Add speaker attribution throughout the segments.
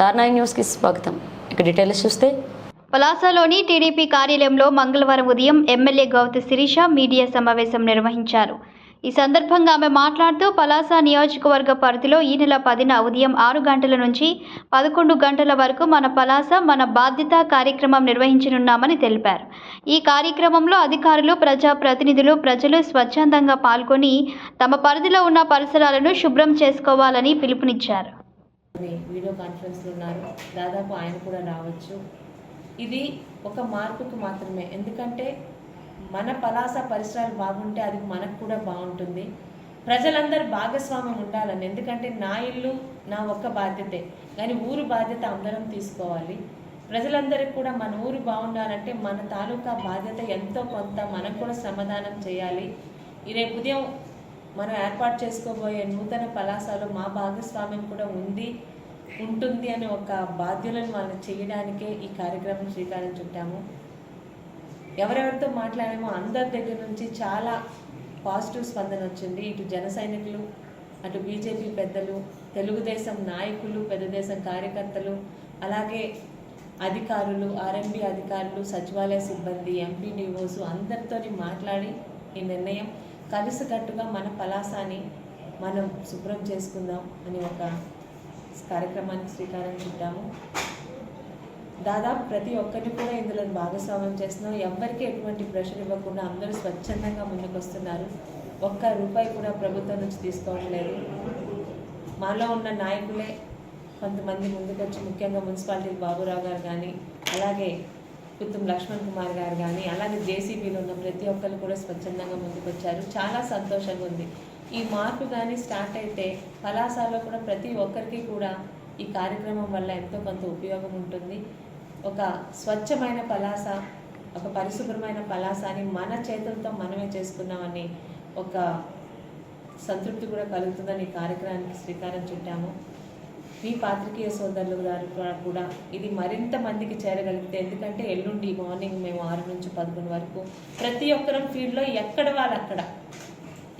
Speaker 1: Star nine న్యూస్కి స్వాగతం. ఇక డీటెయిల్స్ చూస్తే.
Speaker 2: పలాసలోని టీడీపీ కార్యాలయంలో మంగళవారం ఉదయం ఎమ్మెల్యే గౌతి శిరీష మీడియా సమావేశం నిర్వహించారు. ఈ సందర్భంగా ఆమె మాట్లాడుతూ పలాస నియోజకవర్గ పరిధిలో ఈ నెల పదిన ఉదయం ఆరు గంటల నుంచి పదకొండు గంటల వరకు మన పలాస మన బాధ్యత కార్యక్రమం నిర్వహించనున్నామని తెలిపారు. ఈ కార్యక్రమంలో అధికారులు ప్రజా ప్రతినిధులు ప్రజలు స్వచ్ఛందంగా పాల్గొని తమ పరిధిలో ఉన్న పరిసరాలను శుభ్రం చేసుకోవాలని పిలుపునిచ్చారు.
Speaker 3: వీడియో కాన్ఫరెన్స్లో ఉన్నారు. దాదాపు ఆయన కూడా రావచ్చు. ఇది ఒక మార్పుకు మాత్రమే. ఎందుకంటే మన పలాస పరిసరాలు బాగుంటే అది మనకు కూడా బాగుంటుంది. ప్రజలందరూ భాగస్వామ్యం ఉండాలని. ఎందుకంటే నా ఇల్లు నా ఒక్క బాధ్యతే. కానీ ఊరు బాధ్యత అందరం తీసుకోవాలి. ప్రజలందరికీ కూడా మన ఊరు బాగుండాలంటే మన తాలూకా బాధ్యత ఎంతో కొంత మనకు కూడా శ్రమదానం చేయాలి. ఈ రేపు ఉదయం మనం ఏర్పాటు చేసుకోబోయే నూతన పలాసాలు మా భాగస్వామ్యం కూడా ఉంది ఉంటుంది అనే ఒక బాధ్యులను మనం చేయడానికే ఈ కార్యక్రమం శ్రీకారం చుట్టాము. ఎవరెవరితో మాట్లాడామో అందరి దగ్గర నుంచి చాలా పాజిటివ్ స్పందన వచ్చింది. ఇటు జన సైనికులు అటు బీజేపీ పెద్దలు తెలుగుదేశం నాయకులు పెద్దదేశం కార్యకర్తలు అలాగే అధికారులు ఆర్ఎంబీ అధికారులు సచివాలయ సిబ్బంది ఎంపీడీఓస్ అందరితోని మాట్లాడి ఈ నిర్ణయం కలిసికట్టుగా మన పలాసాన్ని మనం శుభ్రం చేసుకుందాం అని ఒక కార్యక్రమానికి శ్రీకారం చుట్టాము దాదాపు ప్రతి ఒక్కరిని కూడా ఇందులో భాగస్వామ్యం చేస్తున్నాం. ఎవరికి ఎటువంటి ప్రెషర్ ఇవ్వకుండా అందరూ స్వచ్ఛందంగా ముందుకు వస్తున్నారు ఒక్క రూపాయి కూడా ప్రభుత్వం నుంచి తీసుకోవట్లేదు. మాలో ఉన్న నాయకులే కొంతమంది ముందుకొచ్చి ముఖ్యంగా మున్సిపాలిటీ బాబురావు గారు కానీ అలాగే కుత్తుం లక్ష్మణ్ కుమార్ గారు కానీ అలాగే జేసీబీలో ఉన్న ప్రతి ఒక్కరు కూడా స్వచ్ఛందంగా ముందుకొచ్చారు. చాలా సంతోషంగా ఉంది. ఈ మార్పు కానీ స్టార్ట్ అయితే పలాసాలో కూడా ప్రతి ఒక్కరికి కూడా ఈ కార్యక్రమం వల్ల ఎంతో కొంత ఉపయోగం ఉంటుంది. ఒక స్వచ్ఛమైన పలాస ఒక పరిశుభ్రమైన పలాసాని మన చేతులతో మనమే చేసుకున్నామని ఒక సంతృప్తి కూడా కలుగుతుందని ఈ కార్యక్రమానికి శ్రీకారం చుట్టాము. మీ పాత్రికేయ సోదరులు గారు కూడా- ఇది మరింత మందికి చేరగలిగితే ఎందుకంటే ఎల్లుండి మార్నింగ్ మేము ఆరు నుంచి పదకొండు వరకు ప్రతి ఒక్కరం ఫీల్డ్లో ఎక్కడ వాళ్ళు అక్కడ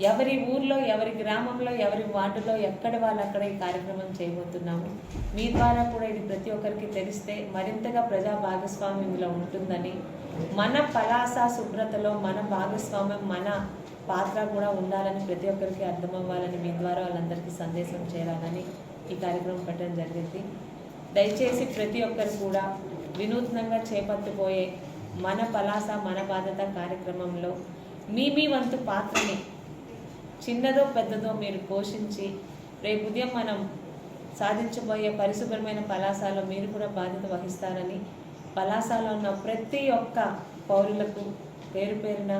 Speaker 3: ఎవరి ఊర్లో ఎవరి గ్రామంలో ఎవరి వార్డులో ఎక్కడ వాళ్ళు అక్కడ ఈ కార్యక్రమం చేయబోతున్నాము. మీ ద్వారా కూడా ఇది ప్రతి ఒక్కరికి తెలిస్తే మరింతగా ప్రజా భాగస్వామ్యం ఇందులో ఉంటుందని మన పలాస శుభ్రతలో మన భాగస్వామ్యం మన పాత్ర కూడా ఉండాలని ప్రతి ఒక్కరికి అర్థమవ్వాలని మీ ద్వారా వాళ్ళందరికీ సందేశం చేయాలని ఈ కార్యక్రమం పెట్టడం జరిగింది. దయచేసి ప్రతి ఒక్కరు కూడా వినూత్నంగా చేపట్టుపోయే మన పలాస మన బాధ్యత కార్యక్రమంలో మీ మీ వంతు పాత్రని చిన్నదో పెద్దదో మీరు పోషించి రేపు ఉదయం మనం సాధించబోయే పరిశుభ్రమైన పలాసాలో మీరు కూడా బాధ్యత వహిస్తారని పలాసాలో ఉన్న ప్రతి ఒక్క పౌరులకు పేరు పేరున